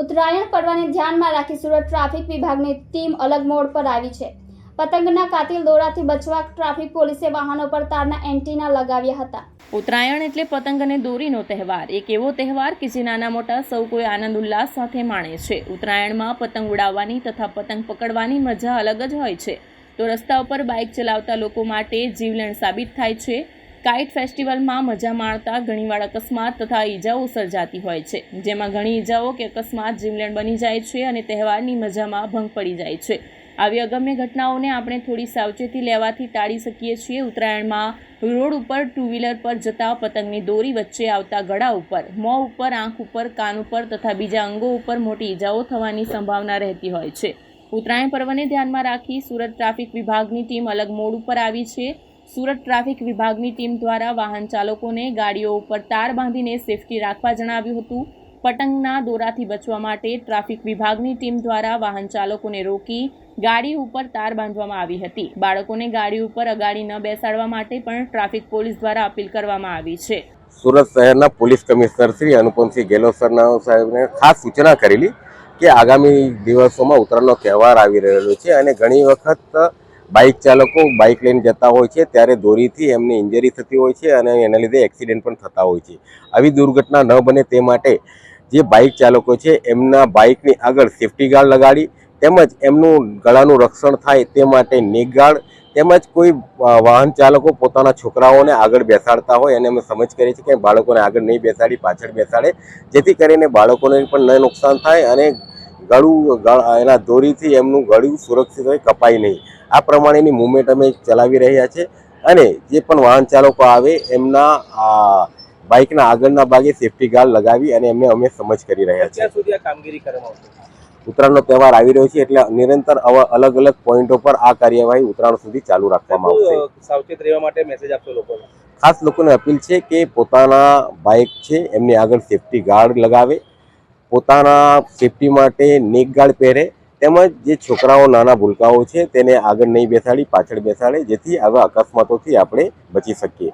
ઉત્તરાયણ પર્વને ધ્યાનમાં રાખી સુરત ટ્રાફિક વિભાગની ટીમ અલગ મોડ પર આવી છે. પતંગના કાતિલ દોરાથી બચવા ટ્રાફિક પોલીસે વાહનો પર તારના એન્ટીના લગાવ્યા હતા. ઉત્તરાયણ એટલે પતંગ અને દોરીનો તહેવાર. એક એવો તહેવાર કે જે નાના મોટા સૌ કોઈ આનંદ ઉલ્લાસ સાથે માણે છે. ઉત્તરાયણમાં પતંગ ઉડાવવાની તથા પતંગ પકડવાની મજા અલગ જ હોય છે. તો રસ્તા ઉપર બાઇક ચલાવતા લોકો માટે જીવલેણ સાબિત થાય છે. કાઇટ ફેસ્ટિવલમાં મજા માણતા ઘણીવાર અકસ્માત તથા ઈજાઓ સર્જાતી હોય છે. જેમાં ઘણી ઈજાઓ કે અકસ્માત જીવલેણ બની જાય છે અને તહેવારની મજામાં ભંગ પડી જાય છે. આવી અગમ્ય ઘટનાઓને આપણે થોડી સાવચેતી લેવાથી ટાળી શકીએ છીએ. ઉત્તરાયણમાં રોડ ઉપર ટુ વ્હીલર પર જતા પતંગની દોરી વચ્ચે આવતા ગળા ઉપર, મોં ઉપર, આંખ ઉપર, કાન ઉપર તથા બીજા અંગો ઉપર મોટી ઈજાઓ થવાની સંભાવના રહેતી હોય છે. ઉત્તરાયણ પર્વને ધ્યાનમાં રાખી સુરત ટ્રાફિક વિભાગની ટીમ અલગ મોડ ઉપર આવી છે. સુરત ટ્રાફિક વિભાગની ટીમ દ્વારા વાહન ચાલકોને ગાડીઓ ઉપર તાર બાંધીને સેફટી રાખવા જણાવ્યું હતું. પતંગના દોરાથી બચવા માટે ટ્રાફિક વિભાગની ટીમ દ્વારા વાહન ચાલકોને રોકી ગાડી ઉપર તાર બાંધવામાં આવી હતી. બાળકોને ગાડી ઉપર અગાડી ન બેસાડવા માટે પણ ટ્રાફિક પોલીસ દ્વારા અપીલ કરવામાં આવી છે. સુરત શહેરના પોલીસ કમિશનર શ્રી અનુપમસિંહ ગેહલોત સરના સાહેબને ખાસ સૂચના કરેલી કે આગામી દિવસોમાં ઉત્તરાયણનો તહેવાર આવી રહેલો છે અને ઘણી વખત બાઇક ચાલકો બાઇક લઈને જતા હોય છે, ત્યારે દોરીથી એમને ઇન્જરી થતી હોય છે અને એના લીધે એક્સિડન્ટ પણ થતા હોય છે. આવી દુર્ઘટના ન બને તે માટે જે બાઇક ચાલકો છે, એમના બાઇકની આગળ સેફટી ગાર્ડ લગાડી તેમજ એમનું ગળાનું રક્ષણ થાય તે માટે નેક ગાર્ડ તેમજ કોઈ વાહન ચાલકો પોતાના છોકરાઓને આગળ બેસાડતા હોય અને અમે સમજ કરીએ છીએ કે બાળકોને આગળ નહીં બેસાડી, પાછળ બેસાડે. જેથી કરીને બાળકોને પણ ન નુકસાન થાય અને ગળું એના દોરીથી એમનું ગળું સુરક્ષિત હોય કપાય નહીં. આ પ્રમાણેની મુવમેન્ટ અમે ચલાવી રહ્યા છે. અને જે પણ વાહન ચાલકો આવે એમના બાઇકના આગળના ભાગે સેફટી ગાર્ડ લગાવી અને એમને અમે સમજ કરી રહ્યા છીએ. કામગીરી કરવામાં ઉત્તરાયણનો તહેવાર આવી રહ્યો છે એટલે નિરંતર અલગ અલગ પોઈન્ટો પર આ કાર્યવાહી ઉત્તરાયણ સુધી ચાલુ રાખવામાં આવશે. સાવચેત રહેવા માટે મેસેજ આપશો લોકોને? ખાસ લોકોને અપીલ છે કે પોતાના બાઇક છે એમની આગળ સેફટી ગાર્ડ લગાવે. પોતાના સેફટી માટે નેક ગાર્ડ પહેરે તેમજ જે છોકરાઓ નાના ભૂલકાઓ છે તેને આગળ નહીં બેસાડી, પાછળ બેસાડે, જેથી આવા અકસ્માતોથી આપણે બચી શકીએ.